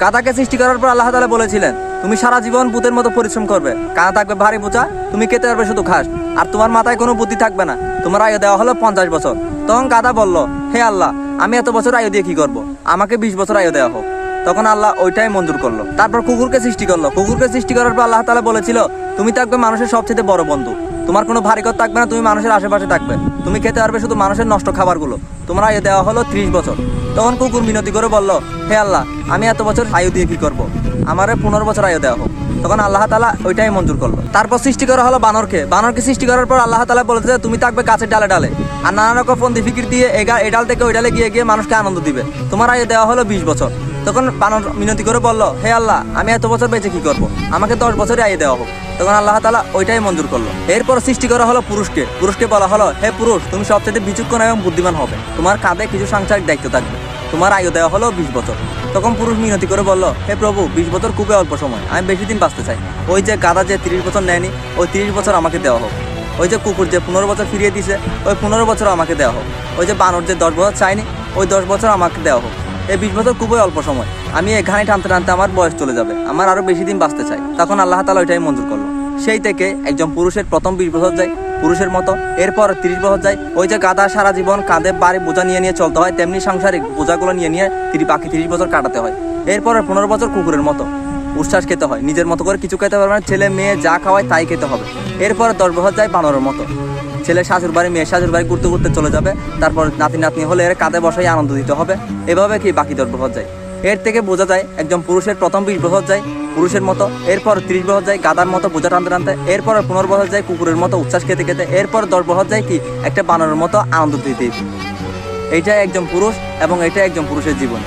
গাদাকে সৃষ্টি করার পর আল্লাহ তালা বলেছিলেন, তুমি সারা জীবন পুতের মতো পরিশ্রম করবে। কানা থাকবে ভারী বোঝা, তুমি খেতে পারবে শুধু ঘাস, আর তোমার মাথায় কোনো বুদ্ধি থাকবে না। তোমার আয়ু দেওয়া হলো পঞ্চাশ বছর। তখন গাদা বলল, হে আল্লাহ, আমি এত বছর আয়ু দিয়ে কি করব? আমাকে বিশ বছর আয়ু দেওয়া হোক। তখন আল্লাহ ওইটাই মঞ্জুর করল। তারপর কুকুরকে সৃষ্টি করল। কুকুরকে সৃষ্টি করার পর আল্লাহ তালা বলেছিল, তুমি থাকবে মানুষের সবচেয়ে বড় বন্ধু। তোমার কোনো ভারী কর থাকবে না, তুমি মানুষের আশেপাশে থাকবে। তুমি খেতে পারবে শুধু মানুষের নষ্ট খাবারগুলো। তোমার আয়ু দেওয়া হলো ত্রিশ বছর। তখন কুকুর মিনতি করে বলল, হে আল্লাহ, আমি এত বছর আয়ু দিয়ে কি করব? আমার পনেরো বছর আয়ু দেওয়া হোক। তখন আল্লাহ তালা ওইটাই মঞ্জুর করল। তারপর সৃষ্টি করা হলো বানরকে। বানরকে সৃষ্টি করার পর আল্লাহ তালা বলেছে যে, তুমি থাকবে গাছের ডালে ডালে। আর নানা রকম ফন্দি ফিকির দিয়ে এই ডাল থেকে ওই ডালে গিয়ে গিয়ে মানুষকে আনন্দ দিবে। তোমার আয়ু দেওয়া হলো বিশ বছর। তখন বানর মিনতি করে বলল, হে আল্লাহ, আমি এত বছর বেঁচে কি করব? আমাকে দশ বছরে আয়ু দেওয়া হোক। তখন আল্লাহ তালা ওইটাই মঞ্জুর করল। এরপর সৃষ্টি করা হলো পুরুষকে। পুরুষকে বলা হলো, হে পুরুষ, তুমি সবচেয়ে বিচক্ষণ এবং বুদ্ধিমান হবে। তোমার কাঁধে কিছু সাংসারিক দায়িত্ব থাকবে। তোমার আয়ু দেওয়া হলো বিশ বছর। তখন পুরুষ মিনতি করে বলল, হে প্রভু, বিশ বছর খুবই অল্প সময়। আমি বেশি দিন বাঁচতে চাই ওই যে গাদা যে তিরিশ বছর নেয়নি, ওই তিরিশ বছর আমাকে দেওয়া হোক। ওই যে কুকুর যে পনেরো বছর ফিরিয়ে দিছে ওই পনেরো বছর আমাকে দেওয়া হোক। ওই যে বানর যে দশ বছর চাইনি ওই দশ বছর আমাকে দেওয়া হোক। এই বিশ বছর খুবই অল্প সময়। আমি এখানে টানতে টানতে আমার বয়স চলে যাবে। আমার আরও বেশি দিন বাঁচতে চাই। তখন আল্লাহ তালা ওইটাই মঞ্জুর করল। সেই থেকে একজন পুরুষের প্রথম বিশ বছর যায় পুরুষের মতো, এরপর তিরিশ বছর যায়। ওই যে গাদা সারা জীবন কাঁধে বাড়ি বোঝা নিয়ে নিয়ে চলতে হয়, তেমনি সাংসারিক বোঝাগুলো নিয়ে নিয়ে তিরি বাকি তিরিশ বছর কাটাতে হয়। এরপর পনেরো বছর কুকুরের মতো। উচ্ছ্বাস খেতে হয়। নিজের মতো করে কিছু খেতে পারবে না। ছেলে, মেয়ে যা খাওয়ায় তাই খেতে হবে। এরপর দশ বছর যায় বানরের মতো। ছেলে শাশুর বাড়ি, মেয়ে শাশুর বাড়ি ঘুরতে ঘুরতে চলে যাবে। তারপর নাতি নাতনি হলে এর কাঁধে বসাই আনন্দ দিতে হবে। এভাবে কি বাকি দশ বছর যায়? এর থেকে বোঝা যায় একজন পুরুষের প্রথম বিশ বছর যায়, পুরুষের মতো, এরপর ত্রিশ বছর যায়, গাদার মতো বোঝা টানতে টানতে, এরপর পনেরো বছর যায়, কুকুরের মতো উচ্ছ্বাস খেতে খেতে, এরপর দশ বছর যায় কি একটা বানরের মতো আনন্দ দিতে। এইটাই একজন পুরুষ এবং এটাই একজন পুরুষের জীবন।